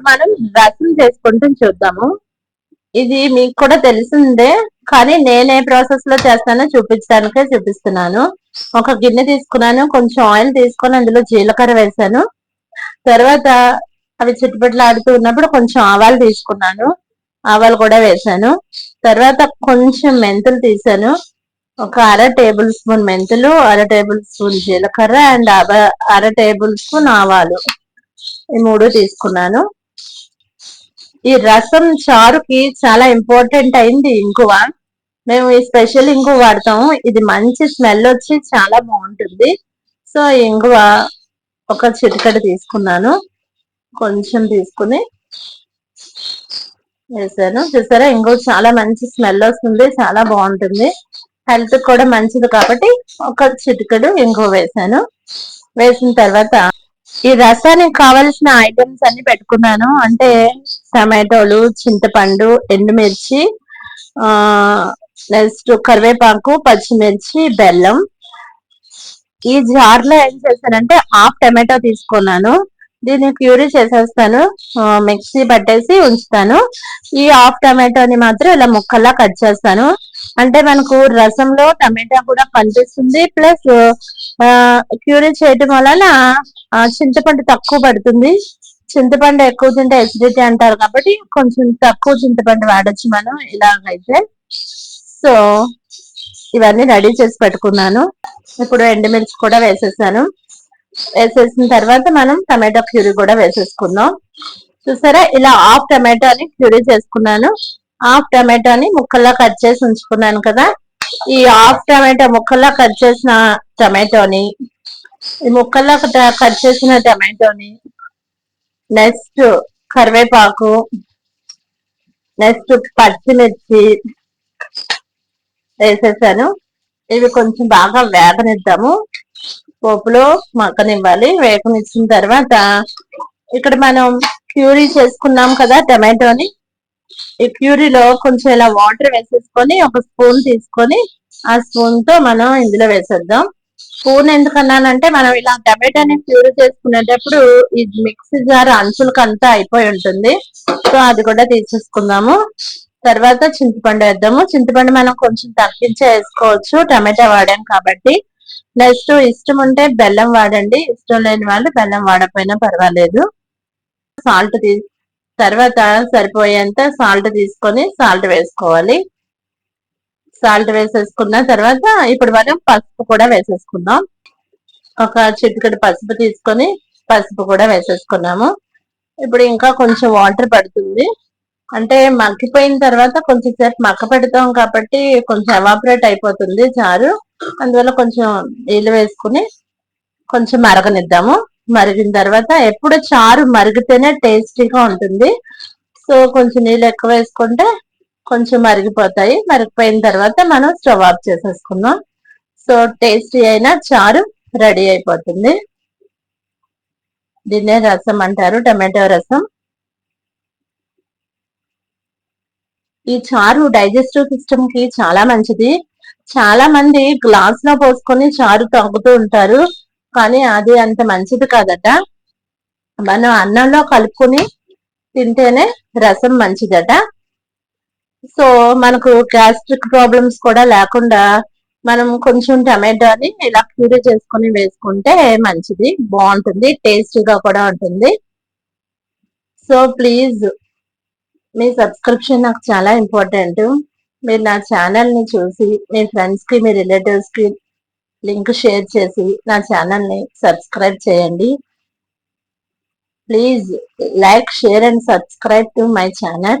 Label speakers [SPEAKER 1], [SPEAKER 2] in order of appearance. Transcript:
[SPEAKER 1] ఇప్పుడు మనం రసం చేసుకుంటూ చూద్దాము. ఇది మీకు కూడా తెలిసిందే కానీ నేనే ప్రాసెస్లో చేస్తానో చూపించడానికే చూపిస్తున్నాను. ఒక గిన్నె తీసుకున్నాను కొంచెం ఆయిల్ తీసుకొని అందులో జీలకర్ర వేసాను. తర్వాత అవి చిట్టుపట్లు ఆడుతూ ఉన్నప్పుడు కొంచెం ఆవాలు తీసుకున్నాను. ఆవాలు కూడా వేసాను. తర్వాత కొంచెం మెంతులు తీసాను. ఒక అర టేబుల్ స్పూన్ మెంతులు అర టేబుల్ స్పూన్ జీలకర్ర అండ్ అర టేబుల్ స్పూన్ ఆవాలు. ఈ మూడు తీసుకున్నాను. ఈ రసం చారుకి చాలా ఇంపార్టెంట్ అయింది ఇంకువ మేము ఈ స్పెషల్ ఇంగువ వాడతాము. ఇది మంచి స్మెల్ వచ్చి చాలా బాగుంటుంది. సో ఇంగువ ఒక చిటికడ తీసుకున్నాను. కొంచెం తీసుకుని వేసాను. చూసారా? ఇంకో చాలా మంచి స్మెల్ వస్తుంది. చాలా బాగుంటుంది. హెల్త్ కూడా మంచిది కాబట్టి ఒక చిటికడు ఇంకో వేసాను. వేసిన తర్వాత ఈ రసానికి కావలసిన ఐటమ్స్ అన్ని పెట్టుకున్నాను. అంటే టమాటోలు చింతపండు ఎండుమిర్చి ఆ నెక్స్ట్ కరివేపాకు పచ్చిమిర్చి బెల్లం. ఈ జార్లో ఏం చేశానంటే హాఫ్ టమాటో తీసుకున్నాను. దీన్ని క్యూరీ చేసేస్తాను. మిక్సీ పట్టేసి ఉంచుతాను. ఈ హాఫ్ టమాటోని మాత్రం ఇలా ముక్కల్లా కట్ చేస్తాను. అంటే మనకు రసంలో టమాటా కూడా కనిపిస్తుంది. ప్లస్ క్యూరీ చేయటం వలన చింతపండు తక్కువ పడుతుంది. చింతపండు ఎక్కువ తింటే ఎసిడిటీ అంటారు కాబట్టి కొంచెం తక్కువ చింతపండు వాడచ్చు మనం ఇలాగైతే. సో ఇవన్నీ రెడీ చేసి పెట్టుకున్నాను. ఇప్పుడు ఎండుమిర్చి కూడా వేసేసాను. వేసేసిన తర్వాత మనం టమాటో క్యూరీ కూడా వేసేసుకుందాం. చూసారా? ఇలా హాఫ్ టమాటోని క్యూరీ చేసుకున్నాను. హాఫ్ టమాటోని ముక్కల్లా కట్ చేసి ఉంచుకున్నాను కదా. ఈ హాఫ్ టమాటో ముక్కల్లా కట్ చేసిన టమాటోని ఈ ముక్కల్లో కట్ చేసిన టమాటోని నెక్స్ట్ కరివేపాకు నెక్స్ట్ పచ్చిమిర్చి వేసేసాను. ఇవి కొంచెం బాగా వేగనిద్దాము. పోపులో మక్కనివ్వాలి వేగనిచ్చిన తర్వాత ఇక్కడ మనం క్యూరీ చేసుకున్నాం కదా టమాటోని. ఈ క్యూరీలో కొంచెం ఇలా వాటర్ వేసేసుకొని ఒక స్పూన్ తీసుకొని ఆ స్పూన్తో మనం ఇందులో వేసేద్దాం. స్పూన్ ఎందుకన్నానంటే మనం ఇలా టమాటాని ప్యూరీ చేసుకునేటప్పుడు ఈ మిక్సీ జార్ అంచులకు అంతా అయిపోయి ఉంటుంది. సో అది కూడా తీసేసుకుందాము. తర్వాత చింతపండు వేద్దాము. చింతపండు మనం కొంచెం తగ్గించే వేసుకోవచ్చు. టమాటా వాడాం కాబట్టి. నెక్స్ట్ ఇష్టం ఉంటే బెల్లం వాడండి. ఇష్టం లేని వాళ్ళు బెల్లం వాడకపోయినా పర్వాలేదు. సాల్ట్ తీ తర్వాత సరిపోయేంత సాల్ట్ తీసుకొని సాల్ట్ వేసుకోవాలి. సాల్ట్ వేసేసుకున్న తర్వాత ఇప్పుడు మనం పసుపు కూడా వేసేసుకుందాం. ఒక చిటికడి పసుపు తీసుకొని పసుపు కూడా వేసేసుకున్నాము. ఇప్పుడు ఇంకా కొంచెం వాటర్ పడుతుంది. అంటే మగ్గిపోయిన తర్వాత కొంచెం సేపు మక్క పెడతాం కాబట్టి కొంచెం ఎవాపరేట్ అయిపోతుంది చారు. అందువల్ల కొంచెం నీళ్ళు వేసుకుని కొంచెం మరగనిద్దాము. మరిగిన తర్వాత ఎప్పుడు చారు మరిగితేనే టేస్టీగా ఉంటుంది. సో కొంచెం నీళ్ళు ఎక్కువ వేసుకుంటే కొంచెం మరిగిపోతాయి మరిగిపోయిన తర్వాత మనం స్టవ్ ఆఫ్ చేసేసుకుందాం. సో టేస్టీ అయిన చారు రెడీ అయిపోతుంది. దీన్నే రసం అంటారు టమాటో రసం. ఈ చారు డైజెస్టివ్ సిస్టమ్కి చాలా మంచిది. చాలా మంది గ్లాస్లో పోసుకొని చారు తాగుతూ ఉంటారు. కానీ అది అంత మంచిది కాదట. మనం అన్నంలో కలుపుకొని తింటేనే రసం మంచిదట. సో మనకు గ్యాస్ట్రిక్ ప్రాబ్లమ్స్ కూడా లేకుండా మనం కొంచెం టమాటోని ఇలా ప్యూరీ చేసుకుని వేసుకుంటే మంచిది బాగుంటుంది టేస్టీగా కూడా ఉంటుంది. సో ప్లీజ్ మీ సబ్స్క్రిప్షన్ నాకు చాలా ఇంపార్టెంట్. మీరు నా ఛానల్ని చూసి మీ ఫ్రెండ్స్కి మీ రిలేటివ్స్కి లింక్ షేర్ చేసి నా ఛానల్ని సబ్స్క్రైబ్ చేయండి. Please like share and subscribe to my channel.